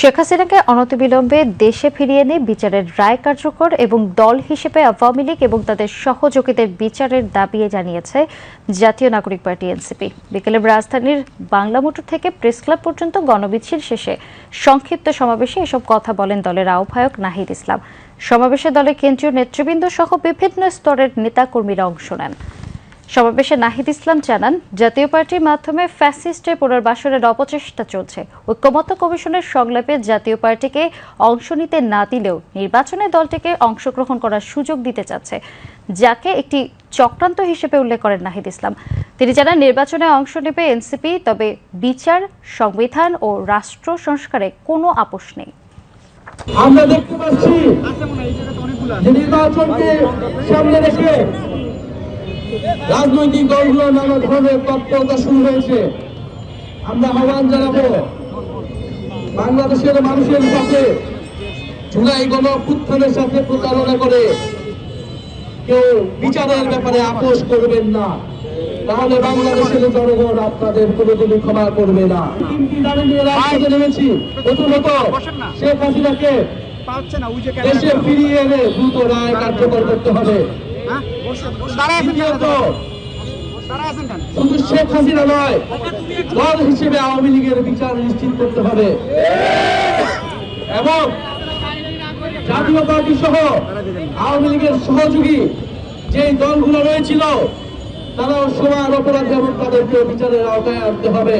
শেখ হাসিনাকে অনতিবিলম্বে দেশে ফিরিয়ে এনে বিচারের রায় কার্যকর এবং দল হিসেবে আওয়ামী লীগ এবং তাদের সহযোগীদের বিচারের দাবি জানিয়েছে জাতীয় নাগরিক পার্টি এনসিপি। বিকেলে রাজধানীর বাংলা মোটর থেকে প্রেস ক্লাব পর্যন্ত গণবিচ্ছির শেষে সংক্ষিপ্ত সমাবেশে এসব কথা বলেন দলের আহ্বায়ক নাহিদ ইসলাম। সমাবেশে দলের কেন্দ্রীয় নেতৃবৃন্দ সহ বিভিন্ন স্তরের নেতাকর্মীরা অংশ নেন। সমাবেশে নাহিদ ইসলাম জানান, জাতীয় পার্টির মাধ্যমে ফ্যাসিস্টের পুনর্বাসনের অপচেষ্টা চলছে। ঐক্যমত্য কমিশনের সংলাপে জাতীয় পার্টিকে অংশ নিতে না দিলেও নির্বাচনে দলটিকে অংশগ্রহণ করার সুযোগ দিতে চাচ্ছে, যাকে একটি চক্রান্ত হিসেবে উল্লেখ করেন নাহিদ ইসলাম। তিনি জানান, নির্বাচনে অংশ নেবে এনসিপি, তবে বিচার, সংবিধান ও রাষ্ট্র সংস্কারে কোনো আপোষ নেই। আমরা দেখতে পাচ্ছি নির্বাচনকে সামনে রেখে রাজনৈতিক দলগুলো নানা ধরনের তৎপরতা শুরু হয়েছে। আমরা আহ্বান জানাব বাংলাদেশের মানুষের সাথে জুলাই গণ অভ্যুত্থানের সাথে প্রতারণা করে কেউ বিচারের ব্যাপারে আপোষ করবেন না। তাহলে বাংলাদেশের জনগণ আপনাদের কোনোদিনই ক্ষমা করবে না। তিনটি নেমেছি। প্রথমত শেখ হাসিনাকে দেশে ফিরিয়ে এনে দ্রুত রায় কার্যকর করতে হবে। হ্যাঁ? শুধু শেখ হাসিনা নয় দল হিসেবে আওয়ামী লীগের বিচার নিশ্চিত করতে হবে। এবং জাতীয় পার্টি সহ আওয়ামী লীগের সহযোগী যে দলগুলো রয়েছিল তারাও সমান অপরাধী এবং তাদেরকে বিচারের আওতায় আনতে হবে।